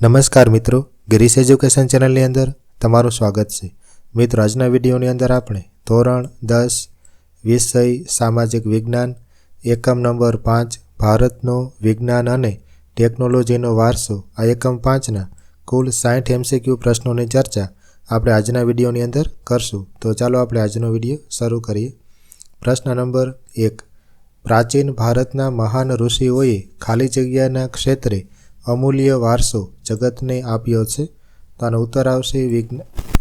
નમસ્કાર મિત્રો, ગિરીશ એજ્યુકેશન ચેનલની અંદર તમારું સ્વાગત છે. મિત્રો, આજના વિડીયોની અંદર આપણે ધોરણ દસ, વિષય, સામાજિક વિજ્ઞાન, એકમ નંબર પાંચ, ભારતનો વિજ્ઞાન અને ટેકનોલોજીનો વારસો, આ એકમ પાંચના કુલ સાઠ એમસીક્યુ પ્રશ્નોની ચર્ચા આપણે આજના વિડીયોની અંદર કરશું. તો ચાલો આપણે આજનો વીડિયો શરૂ કરીએ. પ્રશ્ન નંબર એક. પ્રાચીન ભારતના મહાન ઋષિઓએ ખાલી જગ્યાના ક્ષેત્રે અમૂલ્ય વારસો જગતને આપ્યો છે. તેનો ઉત્તર આવશે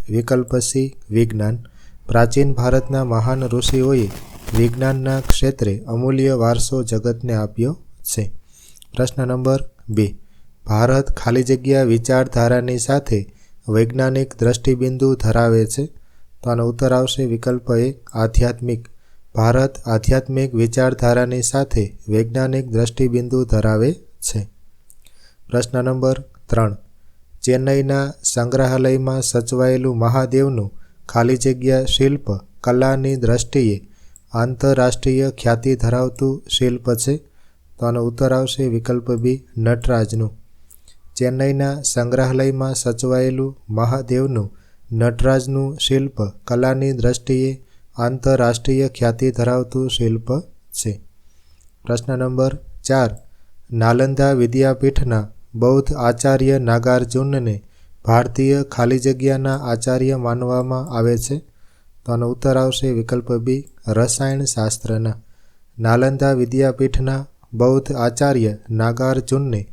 વિકલ્પ સી વિજ્ઞાન. પ્રાચીન ભારતના મહાન ઋષિઓએ વિજ્ઞાનના ક્ષેત્રે અમૂલ્ય વારસો જગતને આપ્યો છે. પ્રશ્ન નંબર બે. ભારત ખાલી જગ્યા વિચારધારાની સાથે વૈજ્ઞાનિક દ્રષ્ટિબિંદુ ધરાવે છે. તો આનો ઉત્તર આવશે વિકલ્પ એ આધ્યાત્મિક. ભારત આધ્યાત્મિક વિચારધારાની સાથે વૈજ્ઞાનિક દ્રષ્ટિબિંદુ ધરાવે છે. પ્રશ્ન નંબર ત્રણ. ચેન્નઈના સંગ્રહાલયમાં સચવાયેલું મહાદેવનું ખાલી જગ્યા શિલ્પ કલાની દ્રષ્ટિએ આંતરરાષ્ટ્રીય ખ્યાતિ ધરાવતું શિલ્પ છે. તો આનો ઉત્તર આવશે વિકલ્પ બી, નટરાજનું. ચેન્નઈના સંગ્રહાલયમાં સચવાયેલું મહાદેવનું નટરાજનું શિલ્પ કલાની દ્રષ્ટિએ આંતરરાષ્ટ્રીય ખ્યાતિ ધરાવતું શિલ્પ છે. પ્રશ્ન નંબર ચાર. નાલંદા વિદ્યાપીઠના બૌદ્ધ આચાર્ય નાગાર્જુનને ભારતીય ખાલી જગ્યાના આચાર્ય માનવામાં આવે છે. તો આનો ઉત્તર આવશે વિકલ્પ બી રસાયણશાસ્ત્રના નાલંદા વિદ્યાપીઠના બૌદ્ધ આચાર્ય નાગાર્જુનને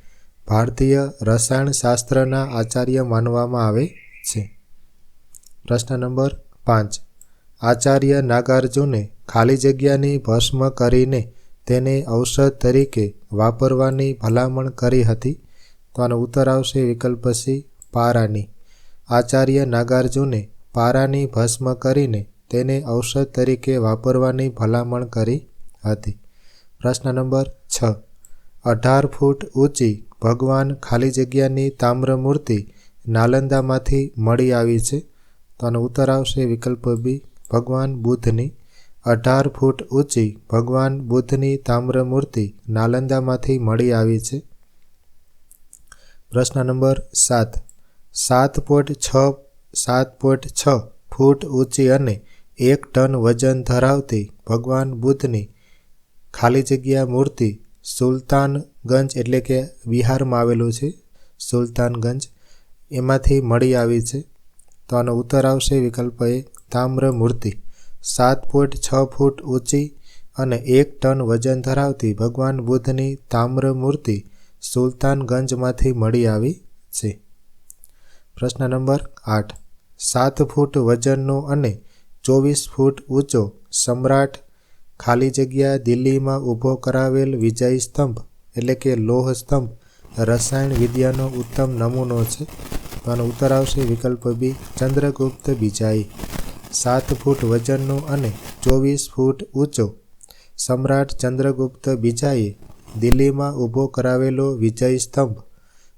ભારતીય રસાયણશાસ્ત્રના આચાર્ય માનવામાં આવે છે. પ્રશ્ન નંબર પાંચ. આચાર્ય નાગાર્જુને ખાલી જગ્યાની ભસ્મ કરીને તેને ઔષધ તરીકે વાપરવાની ભલામણ કરી હતી. તો આનો ઉત્તર આવશે વિકલ્પ સી પારાની. આચાર્ય નાગાર્જુને પારાની ભસ્મ કરીને તેને ઔષધ તરીકે વાપરવાની ભલામણ કરી હતી. પ્રશ્ન નંબર છ. અઢાર ફૂટ ઊંચી ભગવાન ખાલી જગ્યાની તામ્ર મૂર્તિ નાલંદામાંથી મળી આવી છે. તો આનો ઉત્તર આવશે વિકલ્પ બી. ભગવાન બુદ્ધની. અઢાર ફૂટ ઊંચી ભગવાન બુદ્ધની તામ્ર મૂર્તિ નાલંદામાંથી મળી આવી છે. પ્રશ્ન નંબર સાત. સાત પોઈન્ટ છ, સાત પોઈન્ટ છ ફૂટ ઊંચી અને એક ટન વજન ધરાવતી ભગવાન બુદ્ધની ખાલી જગ્યા મૂર્તિ સુલતાનગંજ એટલે કે બિહારમાં આવેલું છે. સુલતાનગંજ. એમાંથી મળી આવી છે. તો આનો ઉત્તર આવશે વિકલ્પ એ તામ્ર મૂર્તિ સાત પોઈન્ટ છ ફૂટ ઊંચી અને એક ટન વજન ધરાવતી ભગવાન બુદ્ધની તામ્ર મૂર્તિ સુલતાનગંજમાંથી મળી આવી છે. પ્રશ્ન નંબર આઠ. સાત ફૂટ વજનનો અને ચોવીસ ફૂટ ઊંચો સમ્રાટ ખાલી જગ્યા દિલ્હીમાં ઊભો કરાવેલ વિજય સ્તંભ, એટલે કે લોહ સ્તંભ, રસાયણ વિદ્યાનો ઉત્તમ નમૂનો છે. તો આનો ઉત્તર આવશે વિકલ્પ બી ચંદ્રગુપ્ત બીજાઈ. સાત ફૂટ વજનનો અને ચોવીસ ફૂટ ઊંચો સમ્રાટ ચંદ્રગુપ્ત બીજાએ દિલ્હીમાં ઊભો કરાવેલો વિજય સ્તંભ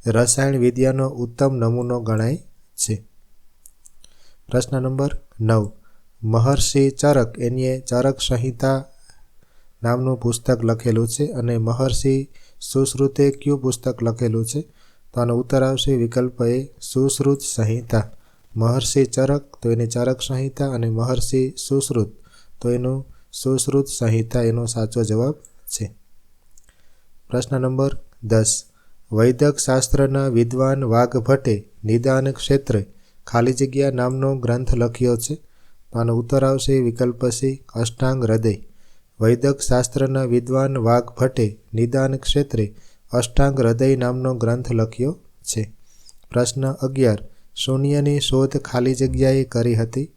રસાયણ વિદ્યાનો ઉત્તમ નમૂનો ગણાય છે. પ્રશ્ન નંબર નવ. મહર્ષિ ચરક એનીએ ચરક સંહિતા નામનું પુસ્તક લખેલું છે અને મહર્ષિ સુશ્રુતે કયું પુસ્તક લખેલું છે? તો આનો ઉત્તર આવશે વિકલ્પ એ સુશ્રુત સંહિતા. મહર્ષિ ચરક, તો એની ચરક સંહિતા અને મહર્ષિ સુશ્રુત. તો એનું સુશ્રુત સંહિતા એનો સાચો જવાબ છે. પ્રશ્ન નંબર દસ. વૈદક શાસ્ત્રના વિદ્વાન વાઘભટ્ટે નિદાન ક્ષેત્રે ખાલી જગ્યા નામનો ગ્રંથ લખ્યો છે. તો આનો ઉત્તર આવશે વિકલ્પ સી, અષ્ટાંગ હૃદય. વૈદક શાસ્ત્રના વિદ્વાન વાઘભટ્ટે નિદાન ક્ષેત્રે અષ્ટાંગ હૃદય નામનો ગ્રંથ લખ્યો છે. પ્રશ્ન અગિયાર. શૂન્યની શોધ ખાલી જગ્યાએ કરી હતી?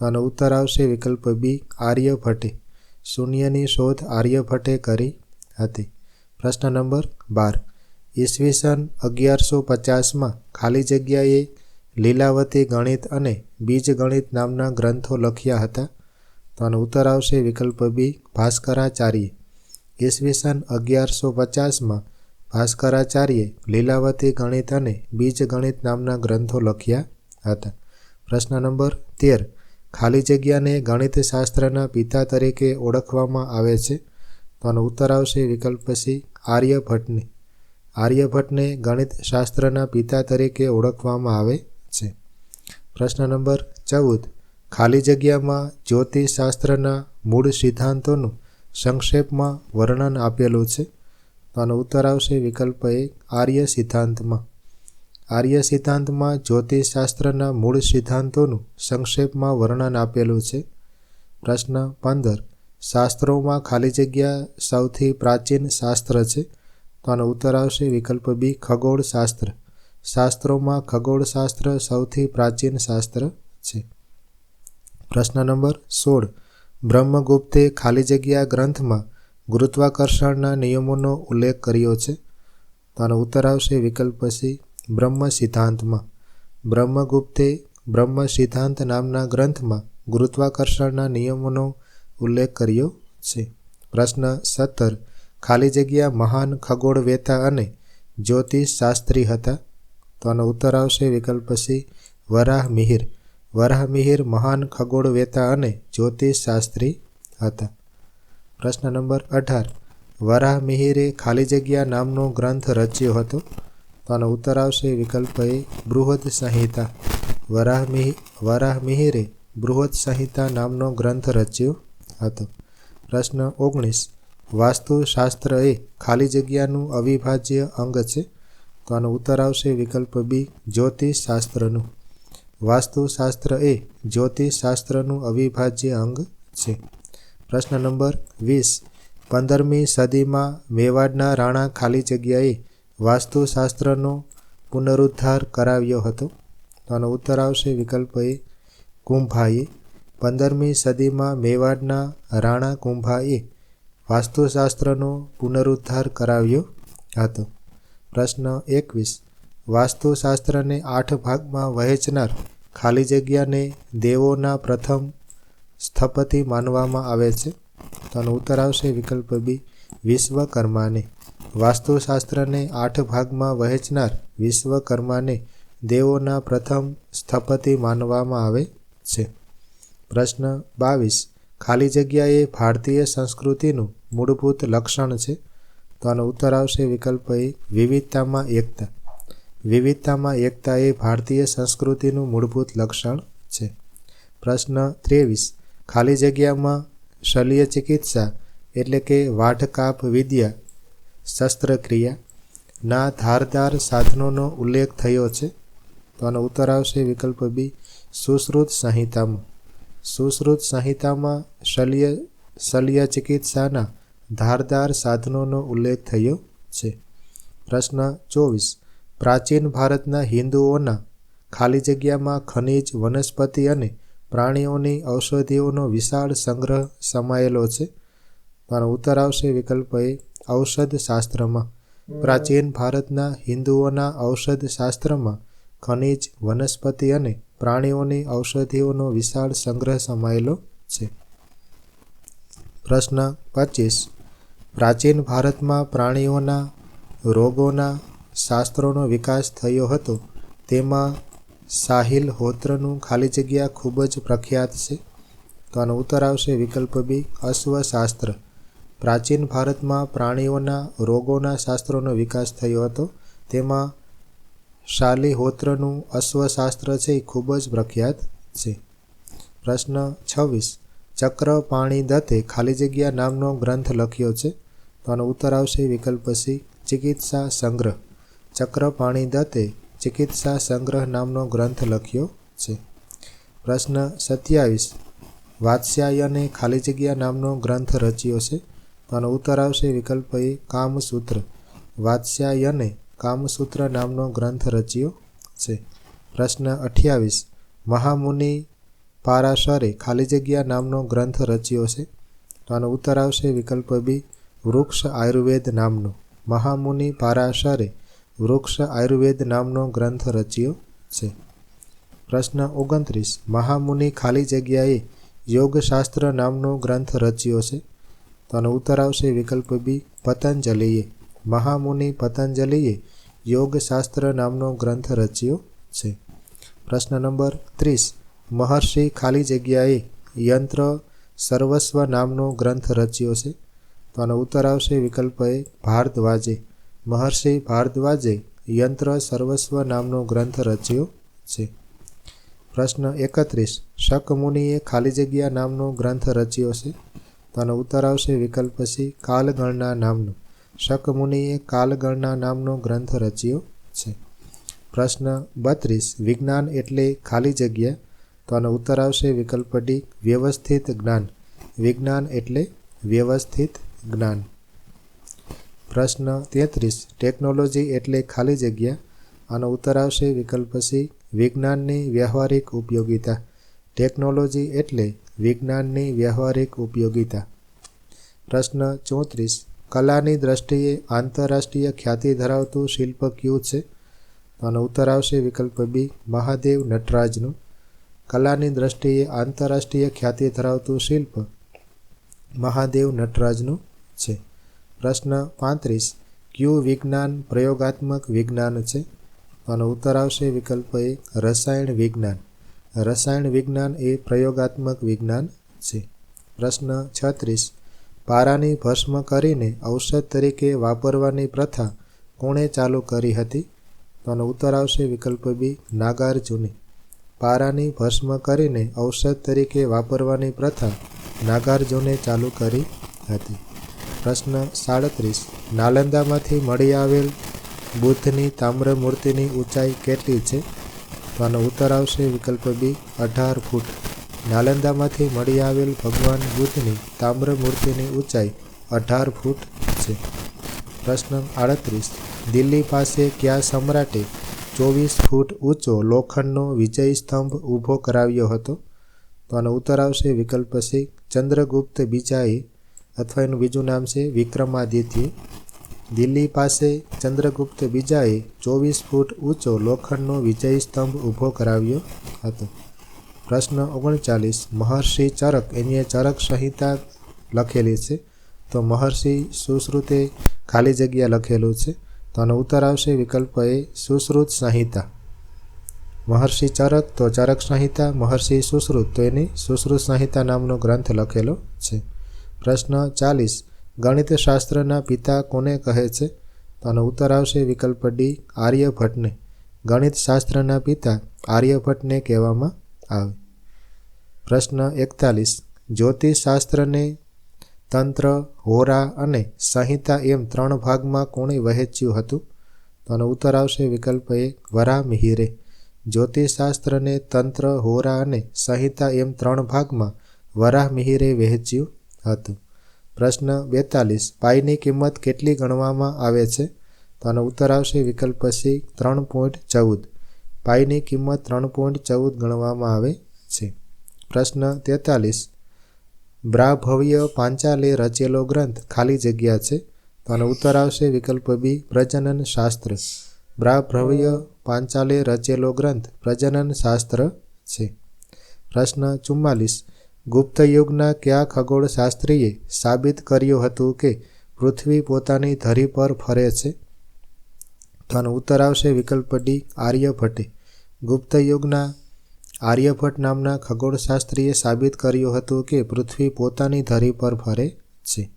આનો ઉત્તર આવશે વિકલ્પ બી, આર્યભટ્ટે. શૂન્યની શોધ આર્યભટ્ટે કરી હતી. પ્રશ્ન નંબર બાર. ઈસવીસન અગિયારસો પચાસમાં ખાલી જગ્યાએ લીલાવતી ગણિત અને બીજગણિત નામના ગ્રંથો લખ્યા હતા. તો આનો ઉત્તર આવશે વિકલ્પ બી, ભાસ્કરાચાર્ય. ઈસવીસન અગિયારસો પચાસમાં ભાસ્કરાચાર્યે લીલાવતી ગણિત અને બીજગણિત નામના ગ્રંથો લખ્યા હતા. પ્રશ્ન નંબર તેર. ખાલી જગ્યાને ગણિતશાસ્ત્રના પિતા તરીકે ઓળખવામાં આવે છે. તો આનો ઉત્તર આવશે વિકલ્પ સી આર્યભટ્ટને. આર્યભટ્ટને ગણિત શાસ્ત્રના પિતા તરીકે ઓળખવામાં આવે છે. પ્રશ્ન નંબર ચૌદ. ખાલી જગ્યામાં જ્યોતિષશાસ્ત્રના મૂળ સિદ્ધાંતોનું સંક્ષેપમાં વર્ણન આપેલું છે. તો આનો ઉત્તર આવશે વિકલ્પ એક, આર્ય સિદ્ધાંતમાં. આર્ય સિદ્ધાંતમાં જ્યોતિષશાસ્ત્રના મૂળ સિદ્ધાંતોનું સંક્ષેપમાં વર્ણન આપેલું છે. પ્રશ્ન પંદર. શાસ્ત્રોમાં ખાલી જગ્યા સૌથી પ્રાચીન શાસ્ત્ર છે. તો આનો ઉત્તર આવશે વિકલ્પ બી ખગોળશાસ્ત્ર શાસ્ત્રોમાં ખગોળશાસ્ત્ર સૌથી પ્રાચીન શાસ્ત્ર છે. પ્રશ્ન નંબર સોળ. બ્રહ્મગુપ્તે ખાલી જગ્યા ગ્રંથમાં ગુરુત્વાકર્ષણના નિયમોનો ઉલ્લેખ કર્યો છે. તો આનો ઉત્તર આવશે વિકલ્પ સી, બ્રહ્મ સિદ્ધાંતમાં. બ્રહ્મગુપ્તે બ્રહ્મ સિદ્ધાંત નામના ગ્રંથમાં ગુરુત્વાકર્ષણના નિયમોનો ઉલ્લેખ કર્યો છે. પ્રશ્ન સત્તર. ખાલી જગ્યા મહાન ખગોળવેતા અને જ્યોતિષશાસ્ત્રી હતા? તો આનો ઉત્તર આવશે વિકલ્પ સી. વરાહ મિહિર. વરાહ મિહિર મહાન ખગોળવેતા અને જ્યોતિષશાસ્ત્રી હતા. પ્રશ્ન નંબર અઢાર. વરાહ મિહિરે ખાલી જગ્યા નામનો ગ્રંથ રચ્યો હતો? તો આનો ઉત્તર આવશે વિકલ્પ એ. બૃહદ સંહિતા. વરાહ મિહિ, વરાહ મિહિરે બૃહદ સંહિતા નામનો ગ્રંથ રચ્યો હતો. પ્રશ્ન ઓગણીસ. વાસ્તુશાસ્ત્ર એ ખાલી જગ્યાનું અવિભાજ્ય અંગ છે? તો આનો ઉત્તર આવશે વિકલ્પ બી જ્યોતિષશાસ્ત્રનું. વાસ્તુશાસ્ત્ર એ જ્યોતિષશાસ્ત્રનું અવિભાજ્ય અંગ છે. પ્રશ્ન નંબર વીસ. પંદરમી સદીમાં મેવાડના રાણા ખાલી જગ્યાએ વાસ્તુશાસ્ત્રનો પુનરુદ્ધાર કરાવ્યો હતો? તો આનો ઉત્તર આવશે વિકલ્પ એ કુંભાએ પંદરમી સદીમાં મેવાડના રાણા કુંભાએ વાસ્તુશાસ્ત્રનો પુનરુદ્ધાર કરાવ્યો હતો. પ્રશ્ન એકવીસ. વાસ્તુશાસ્ત્રને આઠ ભાગમાં વહેંચનાર ખાલી જગ્યાને દેવોના પ્રથમ સ્થપતિ માનવામાં આવે છે. તેનો ઉત્તર આવશે વિકલ્પ બી. વિશ્વકર્માને. વાસ્તુશાસ્ત્રને આઠ ભાગમાં વહેંચનાર વિશ્વકર્માને દેવોના પ્રથમ સ્થપતિ માનવામાં આવે છે. પ્રશ્ન બાવીસ. ખાલી જગ્યા એ ભારતીય સંસ્કૃતિનું મૂળભૂત લક્ષણ છે? તો આનો ઉત્તર આવશે વિકલ્પ એ, વિવિધતામાં એકતા. વિવિધતામાં એકતા એ ભારતીય સંસ્કૃતિનું મૂળભૂત લક્ષણ છે. પ્રશ્ન ત્રેવીસ. ખાલી જગ્યામાં શલ્ય ચિકિત્સા એટલે કે વાઢકાપ વિદ્યા, શસ્ત્રક્રિયા, ના ધારદાર સાધનોનો ઉલ્લેખ થયો છે? તો આનો ઉત્તર આવશે વિકલ્પ બી, સુશ્રુત સંહિતામાં. સુશ્રુત સંહિતામાં શલ્ય શલ્ય ચિકિત્સાના ધારદાર સાધનોનો ઉલ્લેખ થયો છે. પ્રશ્ન ચોવીસ. પ્રાચીન ભારતના હિન્દુઓના ખાલી જગ્યામાં ખનિજ, વનસ્પતિ અને પ્રાણીઓની ઔષધિઓનો વિશાળ સંગ્રહ સમાયેલો છે. આનો ઉત્તર આવશે વિકલ્પ એ, ઔષધ શાસ્ત્રમાં. પ્રાચીન ભારતના હિન્દુઓના ઔષધ શાસ્ત્રમાં ખનિજ, વનસ્પતિ અને પ્રાણીઓની ઔષધિઓનો વિશાળ સંગ્રહ સમાયેલો છે. પ્રશ્ન પચીસ. પ્રાચીન ભારતમાં પ્રાણીઓના રોગોના શાસ્ત્રોનો વિકાસ થયો હતો. તેમાં સાહિલ હોત્રનું ખાલી જગ્યા ખૂબ જ પ્રખ્યાત છે. તો આનો ઉત્તર આવશે વિકલ્પ બી, અશ્વશાસ્ત્ર. પ્રાચીન ભારતમાં પ્રાણીઓના રોગોના શાસ્ત્રોનો વિકાસ થયો હતો. તેમાં શાલિહોત્રનું અશ્વશાસ્ત્ર છે એ ખૂબ જ પ્રખ્યાત છે. પ્રશ્ન છવ્વીસ. ચક્ર પાણી દત્તે ખાલી જગ્યા નામનો ગ્રંથ લખ્યો છે. તો આનો ઉત્તર આવશે વિકલ્પ સી, ચિકિત્સા સંગ્રહ. ચક્ર પાણી દત્તે ચિકિત્સા સંગ્રહ નામનો ગ્રંથ લખ્યો છે. પ્રશ્ન સત્યાવીસ. વાત્સ્યાયને ખાલી જગ્યા નામનો ગ્રંથ રચ્યો છે. તો આનો ઉત્તર આવશે વિકલ્પ એ, કામસૂત્ર. વાત્સ્યાયને કામસૂત્ર નામનો ગ્રંથ રચ્યો છે. પ્રશ્ન અઠ્યાવીસ. મહામુનિ પારાશરે ખાલી જગ્યા નામનો ગ્રંથ રચ્યો છે? તો આનો ઉત્તર આવશે વિકલ્પ બી વૃક્ષ આયુર્વેદ નામનો. મહામુનિ પારાશરે વૃક્ષ આયુર્વેદ નામનો ગ્રંથ રચ્યો છે. પ્રશ્ન ઓગણત્રીસ. મહામુનિ ખાલી જગ્યાએ યોગશાસ્ત્ર નામનો ગ્રંથ રચ્યો છે? તો આનો ઉત્તર આવશે વિકલ્પ બી પતંજલિએ. મહામુનિ પતંજલિએ યોગશાસ્ત્ર નામનો ગ્રંથ રચ્યો છે. પ્રશ્ન નંબર ત્રીસ. મહર્ષિ ખાલી જગ્યાએ યંત્ર સર્વસ્વ નામનો ગ્રંથ રચ્યો છે. તો આનો ઉત્તર આવશે વિકલ્પ એ ભારદ્વાજે. મહર્ષિ ભારદ્વાજે યંત્ર સર્વસ્વ નામનો ગ્રંથ રચ્યો છે. પ્રશ્ન એકત્રીસ. શકમુનિએ ખાલી જગ્યા નામનો ગ્રંથ રચ્યો છે. તો આનો ઉત્તર આવશે વિકલ્પ સી. કાલગણના નામનો. શકમુનિએ કાલગણના નામનો ગ્રંથ રચ્યો છે. પ્રશ્ન બત્રીસ, વિજ્ઞાન એટલે ખાલી જગ્યા? તો આનો ઉત્તર આવશે વિકલ્પ ડી વ્યવસ્થિત જ્ઞાન. વિજ્ઞાન એટલે વ્યવસ્થિત જ્ઞાન. પ્રશ્ન તેત્રીસ, ટેકનોલોજી એટલે ખાલી જગ્યા? આનો ઉત્તર આવશે વિકલ્પ સી વિજ્ઞાનની વ્યવહારિક ઉપયોગિતા. ટેકનોલોજી એટલે વિજ્ઞાનની વ્યવહારિક ઉપયોગિતા. પ્રશ્ન ચોત્રીસ કલાની દ્રષ્ટિએ આંતરરાષ્ટ્રીય ખ્યાતિ ધરાવતું શિલ્પ કયું છે? આનો ઉત્તર આવશે વિકલ્પ બી, મહાદેવ નટરાજનું. કલાની દ્રષ્ટિએ આંતરરાષ્ટ્રીય ખ્યાતિ ધરાવતું શિલ્પ મહાદેવ નટરાજનું છે. પ્રશ્ન પાંત્રીસ, ક્યુ વિજ્ઞાન પ્રયોગાત્મક વિજ્ઞાન છે? આનો ઉત્તર આવશે વિકલ્પ એ, રસાયણ વિજ્ઞાન. રસાયણ વિજ્ઞાન એ પ્રયોગાત્મક વિજ્ઞાન છે. પ્રશ્ન છત્રીસ પારાની ભસ્મ કરીને ઔષધ તરીકે વાપરવાની પ્રથા કોણે ચાલુ કરી હતી? તો આનો ઉત્તર આવશે વિકલ્પ બી નાગાર્જુને પારાની ભસ્મ કરીને ઔષધ તરીકે વાપરવાની પ્રથા નાગાર્જુને ચાલુ કરી હતી. પ્રશ્ન સાડત્રીસ. નાલંદામાંથી મળી આવેલ બુદ્ધની તામ્ર મૂર્તિની ઊંચાઈ કેટલી છે? તો આનો ઉત્તર આવશે વિકલ્પ બી અઢાર ફૂટ. નાલંદામાંથી મળી આવેલ ભગવાન બુદ્ધની તામ્ર મૂર્તિની ઊંચાઈ અઢાર ફૂટ છે. પ્રશ્ન આડત્રીસ. દિલ્હી પાસે કયા સમ્રાટે ચોવીસ ફૂટ ઊંચો લોખંડનો વિજય સ્તંભ ઊભો કરાવ્યો હતો? તો આનો ઉત્તર આવશે વિકલ્પ સી, ચંદ્રગુપ્ત બીજાએ અથવા એનું બીજું નામ છે વિક્રમાદિત્ય. દિલ્હી પાસે ચંદ્રગુપ્ત બીજાએ ચોવીસ ફૂટ ઊંચો લોખંડનો વિજય સ્તંભ ઊભો કરાવ્યો હતો. પ્રશ્ન ઓગણચાલીસ. મહર્ષિ ચરક એની ચરક સંહિતા લખેલી છે. તો મહર્ષિ સુશ્રુતે ખાલી જગ્યા લખેલું છે. તો આનો ઉત્તર આવશે વિકલ્પ એ સુશ્રુત સંહિતા. મહર્ષિ ચરક તો ચરક સંહિતા, મહર્ષિ સુશ્રુત તો એની સુશ્રુત સંહિતા નામનો ગ્રંથ લખેલો છે. પ્રશ્ન ચાલીસ. ગણિતશાસ્ત્રના પિતા કોને કહે છે? તો આનો ઉત્તર આવશે વિકલ્પ ડી, આર્યભટ્ટને. ગણિતશાસ્ત્રના પિતા આર્યભટ્ટને કહેવામાં આવે. પ્રશ્ન એકતાલીસ. જ્યોતિષશાસ્ત્રને તંત્ર, હોરા અને સંહિતા એમ ત્રણ ભાગમાં કોણે વહેંચ્યું હતું? તો આનો ઉત્તર આવશે વિકલ્પ એ વરા મિહિરે જ્યોતિષશાસ્ત્રને તંત્ર, હોરા અને સંહિતા એમ ત્રણ ભાગમાં વરાહ મિહિરે વહેંચ્યું હતું. પ્રશ્ન બેતાલીસ. પાઈની કિંમત કેટલી ગણવામાં આવે છે? તો આનો ઉત્તર આવશે વિકલ્પ સી, ત્રણ પોઈન્ટ ચૌદ. પાઈની કિંમત ત્રણ પોઈન્ટ ચૌદ ગણવામાં આવે છે. પ્રશ્ન તેતાલીસ. બ્રાભવ્ય પાંચાલે રચેલો ગ્રંથ ખાલી જગ્યા છે? તો આનો ઉત્તર આવશે વિકલ્પ બી, પ્રજનન શાસ્ત્ર. બ્રાભ્રવ્ય પાંચાલે રચેલો ગ્રંથ પ્રજનન શાસ્ત્ર છે. પ્રશ્ન ચુમ્માલીસ. ગુપ્ત યુગના કયા ખગોળશાસ્ત્રીએ સાબિત કર્યું હતું કે પૃથ્વી પોતાની ધરી પર ફરે છે? તો આનો ઉત્તર આવશે વિકલ્પ ડી, આર્યભટ્ટે. ગુપ્ત યુગના આર્યભટ્ટ નામના ખગોળશાસ્ત્રીએ સાબિત કર્યું હતું કે પૃથ્વી પોતાની ધરી પર ફરે છે.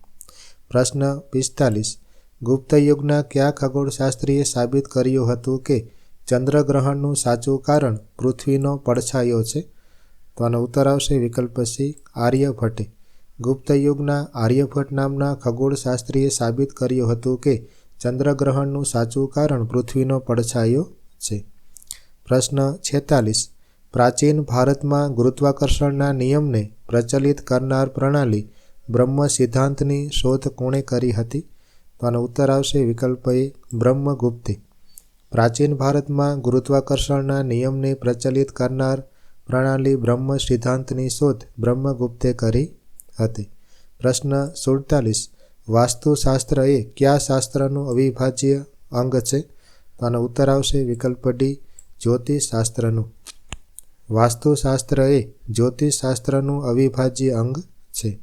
પ્રશ્ન પિસ્તાલીસ. ગુપ્ત યુગના કયા ખગોળશાસ્ત્રીએ સાબિત કર્યું હતું કે ચંદ્રગ્રહણનું સાચું કારણ પૃથ્વીનો પડછાયો છે? તો આનો ઉત્તર આવશે વિકલ્પ સી, આર્યભટ્ટે. ગુપ્ત યુગના આર્યભટ્ટ નામના ખગોળશાસ્ત્રીએ સાબિત કર્યું હતું કે ચંદ્રગ્રહણનું સાચું કારણ પૃથ્વીનો પડછાયો છે. પ્રશ્ન છેતાલીસ. પ્રાચીન ભારતમાં ગુરુત્વાકર્ષણના નિયમને પ્રચલિત કરનાર પ્રણાલી બ્રહ્મ સિદ્ધાંતની શોધ કોણે કરી હતી? તો આનો ઉત્તર આવશે વિકલ્પ એ બ્રહ્મગુપ્તે. પ્રાચીન ભારતમાં ગુરુત્વાકર્ષણના નિયમને પ્રચલિત કરનાર પ્રણાલી બ્રહ્મ સિદ્ધાંતની શોધ બ્રહ્મગુપ્તે કરી હતી. પ્રશ્ન સુડતાલીસ. વાસ્તુશાસ્ત્ર એ કયા શાસ્ત્રનું અવિભાજ્ય અંગ છે? તો આનો ઉત્તર આવશે વિકલ્પ ડી જ્યોતિષશાસ્ત્રનું. વાસ્તુશાસ્ત્ર એ જ્યોતિષશાસ્ત્રનું અવિભાજ્ય અંગ છે.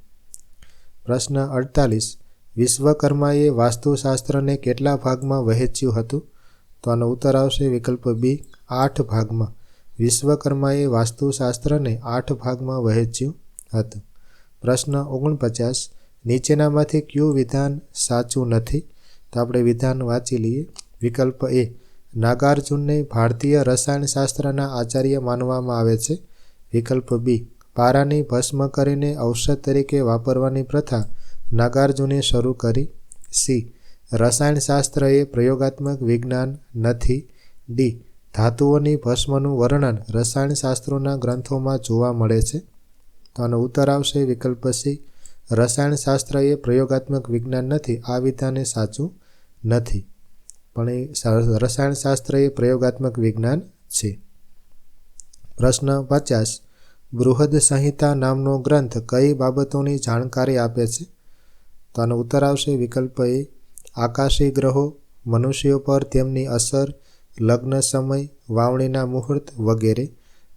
પ્રશ્ન અડતાલીસ. વિશ્વકર્માએ વાસ્તુશાસ્ત્રને કેટલા ભાગમાં વહેંચ્યું હતું? તો આનો ઉત્તર આવશે વિકલ્પ બી આઠ ભાગમાં. વિશ્વકર્માએ વાસ્તુશાસ્ત્રને આઠ ભાગમાં વહેંચ્યું હતું. પ્રશ્ન ઓગણપચાસ. નીચેનામાંથી કયું વિધાન સાચું નથી? તો આપણે વિધાન વાંચી લઈએ. વિકલ્પ એ નાગાર્જુનને ભારતીય રસાયણશાસ્ત્રના આચાર્ય માનવામાં આવે છે. વિકલ્પ બી. પારાની ભસ્મ કરીને ઔષધ તરીકે વાપરવાની પ્રથા નાગાર્જુને શરૂ કરી. સી. રસાયણશાસ્ત્ર એ પ્રયોગાત્મક વિજ્ઞાન નથી. ડી. ધાતુઓની ભસ્મનું વર્ણન રસાયણશાસ્ત્રોના ગ્રંથોમાં જોવા મળે છે. તો આનો ઉત્તર આવશે વિકલ્પ સી. રસાયણશાસ્ત્ર એ પ્રયોગાત્મક વિજ્ઞાન નથી. આ વિધાને સાચું નથી. પણ એ રસાયણશાસ્ત્ર એ પ્રયોગાત્મક વિજ્ઞાન છે. પ્રશ્ન પચાસ. બૃહદ સંહિતા નામનો ગ્રંથ કઈ બાબતોની જાણકારી આપે છે? તો આનો ઉત્તર આવશે વિકલ્પ એ. આકાશી ગ્રહો, મનુષ્યો પર તેમની અસર, લગ્ન સમય, વાવણીના મુહૂર્ત વગેરે.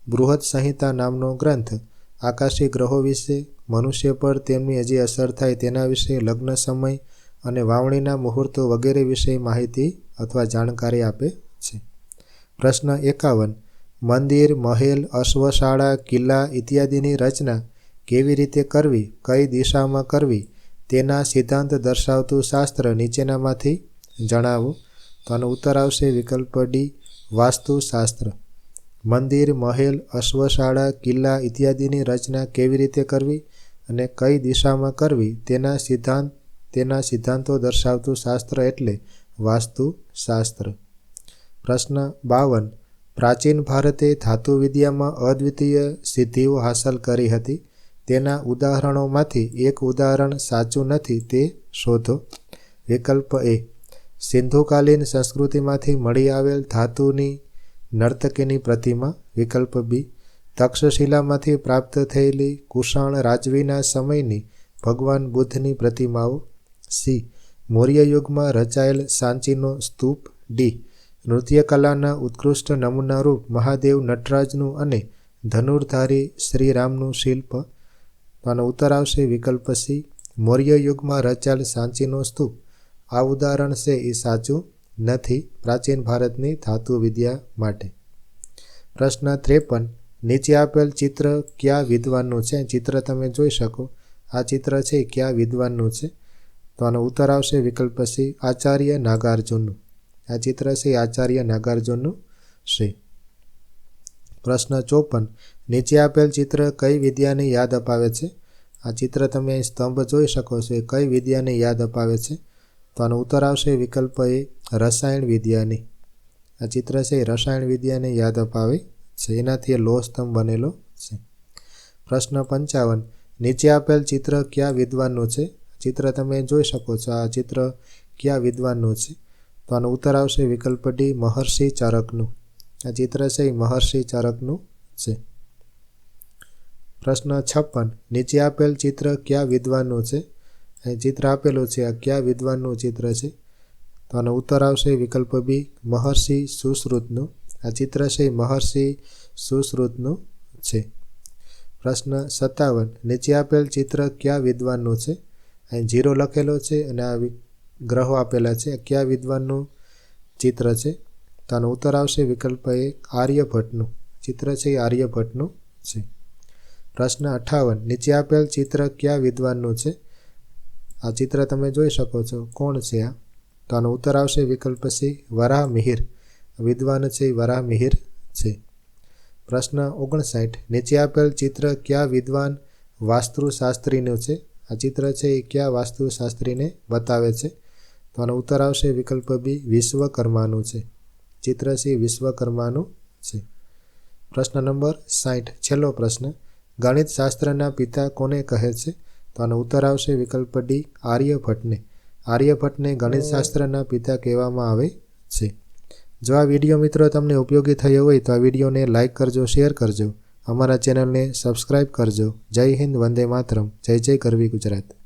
બૃહદ સંહિતા નામનો ગ્રંથ આકાશી ગ્રહો વિશે, મનુષ્ય પર તેમની હજી અસર થાય તેના વિશે, લગ્ન સમય અને વાવણીના મુહૂર્તો વગેરે વિશે માહિતી અથવા જાણકારી આપે છે. પ્રશ્ન એકાવન, મંદિર, મહેલ, અશ્વશાળા, કિલ્લા ઇત્યાદિની રચના કેવી રીતે કરવી, કઈ દિશામાં કરવી, તેના સિદ્ધાંત દર્શાવતું શાસ્ત્ર નીચેનામાંથી જણાવો. તો આનો ઉત્તર આવશે વિકલ્પ ડી વાસ્તુશાસ્ત્ર. મંદિર, મહેલ, અશ્વશાળા, કિલ્લા ઇત્યાદિની રચના કેવી રીતે કરવી અને કઈ દિશામાં કરવી તેના સિદ્ધાંત તેના સિદ્ધાંતો દર્શાવતું શાસ્ત્ર એટલે વાસ્તુ શાસ્ત્ર પ્રશ્ન બાવન. પ્રાચીન ભારતે ધાતુવિદ્યામાં અદ્વિતીય સિદ્ધિઓ હાંસલ કરી હતી. તેના ઉદાહરણોમાંથી એક ઉદાહરણ સાચું નથી, તે શોધો. વિકલ્પ એ. સિંધુકાલીન સંસ્કૃતિમાંથી મળી આવેલ ધાતુની નર્તકીની પ્રતિમા. વિકલ્પ બી. તક્ષશિલામાંથી પ્રાપ્ત થયેલી કુષાણ રાજવીના સમયની ભગવાન બુદ્ધની પ્રતિમાઓ. સી. મૌર્ય યુગમાં રચાયેલ સાંચીનો સ્તૂપ. ડી. નૃત્યકલાના ઉત્કૃષ્ટ નમૂનારૂપ મહાદેવ નટરાજનું અને ધનુર્ધારી શ્રીરામનું શિલ્પ. આનો ઉત્તર આવશે વિકલ્પ સી. મૌર્ય યુગમાં રચાયેલ સાંચીનો સ્તૂપ. આ ઉદાહરણ છે એ સાચું નથી. પ્રાચીન ભારતની ધાતુ વિદ્યા માટે. પ્રશ્ન ત્રેપન. નીચે આપેલ ચિત્ર કયા વિદ્વાનનું છે? ચિત્ર તમે જોઈ શકો. આ ચિત્ર છે કયા વિદ્વાનનું છે? તો આનો ઉત્તર આવશે વિકલ્પ સી આચાર્ય નાગાર્જુનનું. આ ચિત્ર છે આચાર્ય નાગાર્જુનનું છે પ્રશ્ન ચોપન, નીચે આપેલ ચિત્ર કઈ વિદ્યાને યાદ અપાવે છે? આ ચિત્ર તમે સ્તંભ જોઈ શકો છો એ કઈ વિદ્યાને યાદ અપાવે છે? તો આનો ઉત્તર આવશે વિકલ્પ એ રસાયણ વિદ્યાની. આ ચિત્ર છે રસાયણ વિદ્યાને યાદ અપાવે છે. એનાથી એ લોહ સ્તંભ બનેલો છે. પ્રશ્ન પંચાવન, નીચે આપેલ ચિત્ર કયા વિદ્વાનનું છે? ચિત્ર તમે જોઈ શકો છો. આ ચિત્ર કયા વિદ્વાનનું છે? તો આનો ઉત્તર આવશે વિકલ્પ ડી મહર્ષિ ચારકનું. આ ચિત્ર છે એ મહર્ષિ ચારકનું છે. પ્રશ્ન છપ્પન. નીચે આપેલ ચિત્ર કયા વિદ્વાનનું છે? ચિત્ર આપેલું છે. આ કયા વિદ્વાનનું ચિત્ર છે? તો આનો ઉત્તર આવશે વિકલ્પ બી મહર્ષિ સુશ્રુતનું. આ ચિત્ર છે મહર્ષિ સુશ્રુતનું છે. પ્રશ્ન સત્તાવન. નીચે આપેલ ચિત્ર કયા વિદ્વાનનું છે? અહીં જીરો લખેલો છે અને આ ગ્રહો આપેલા છે. કયા વિદ્વાનનું ચિત્ર છે? તો આનો ઉત્તર આવશે વિકલ્પ એ આર્યભટ્ટનું. ચિત્ર છે એ આર્યભટ્ટનું છે. પ્રશ્ન અઠાવન. નીચે આપેલ ચિત્ર કયા વિદ્વાનનું છે? આ ચિત્ર તમે જોઈ શકો છો. કોણ છે આ? તો આનો ઉત્તર આવશે વિકલ્પ સી વરાહ મિહિર વિદ્વાન છે એ વરાહ મિહિર છે. પ્રશ્ન ઓગણસાઠ. નીચે આપેલ ચિત્ર કયા વિદ્વાન વાસ્તુશાસ્ત્રીનું છે? આ ચિત્ર છે એ કયા વાસ્તુશાસ્ત્રીને બતાવે છે? તો આનો ઉત્તર આવશે વિકલ્પ બી વિશ્વકર્માનું છે. ચિત્ર સી વિશ્વકર્માનું છે. પ્રશ્ન નંબર સાઠ છેલ્લો પ્રશ્ન. ગણિત શાસ્ત્રના પિતા કોને કહે છે? તો આનો ઉત્તર આવશે વિકલ્પ ડી આર્યભટ્ટને. આર્યભટ્ટને ગણિત શાસ્ત્રના પિતા કહેવામાં આવે છે. જો આ વીડિયો મિત્રો તમને ઉપયોગી થયો હોય તો આ વિડીયોને લાઇક કરજો, શેર કરજો. અમારા ચેનલને સબસ્ક્રાઈબ કરજો. જય હિન્દ વંદે માતરમ. જય જય કરવી ગુજરાત.